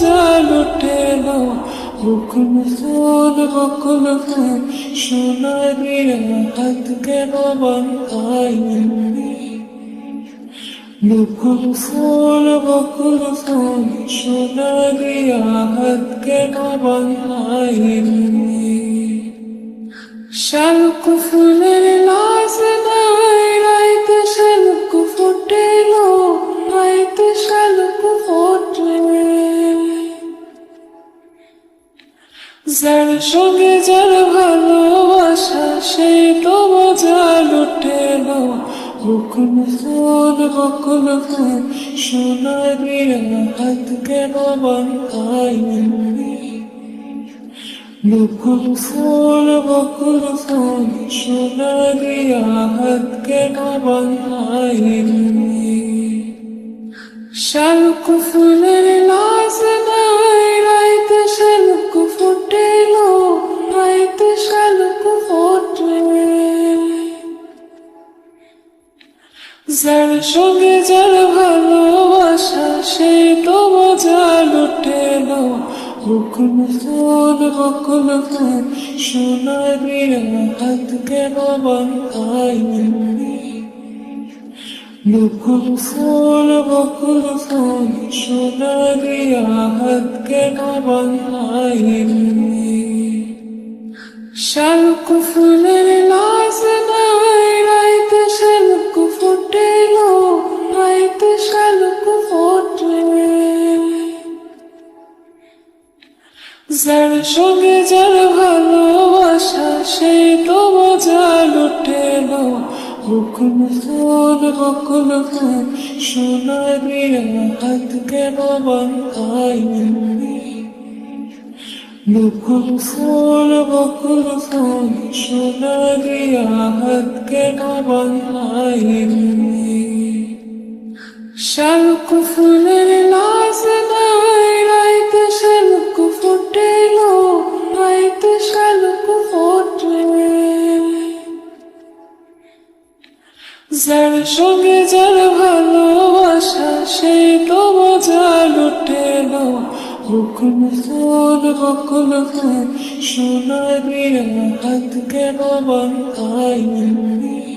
চাল উঠে লো বকুল ফুল বকুল ফুল সোনারির হাত কেন বান্ধাই বকুল ফুল বকুল ফুল সোনারির হাত কেন বান্ধাই শালক ফুলের লাশ যার সঙ্গে যার ভালোবাসা সেই তো মজা লুটেল বকুল ফুল বকুল ফুল, সোনারি হাত কেন বাঁধাইলি বকুল ফুল বকুল ফুল, সোনারি হাত কেন বাঁধাইলি শালক ফুলের লাজ নাই যার সঙ্গে যার ভালোবাসা সেই তো মজা লুটেল বকুল ফুল বকুল ফুল, সোনারি হাত কেন বাঁধাইলি বকুল ফুল বকুল ফুল, সোনারি হাত কেন বাঁধাইলি শালক ফুলের সঙ্গে যার ভালোবাসা, সে তো মজা লুটেল। বকুল ফুল বকুল ফুল সোনারি হাত কেন বাঁধাইলি বকুল ফুল বকুল ফুল সোনারি হাত কেন বাঁধাইলি শালক যার সঙ্গে যার ভালোবাসা, সে তো মজা লুটেল বকুল ফুল বকুল ফুল সোনা দিয়ে হাত কেন বাঁধাইলি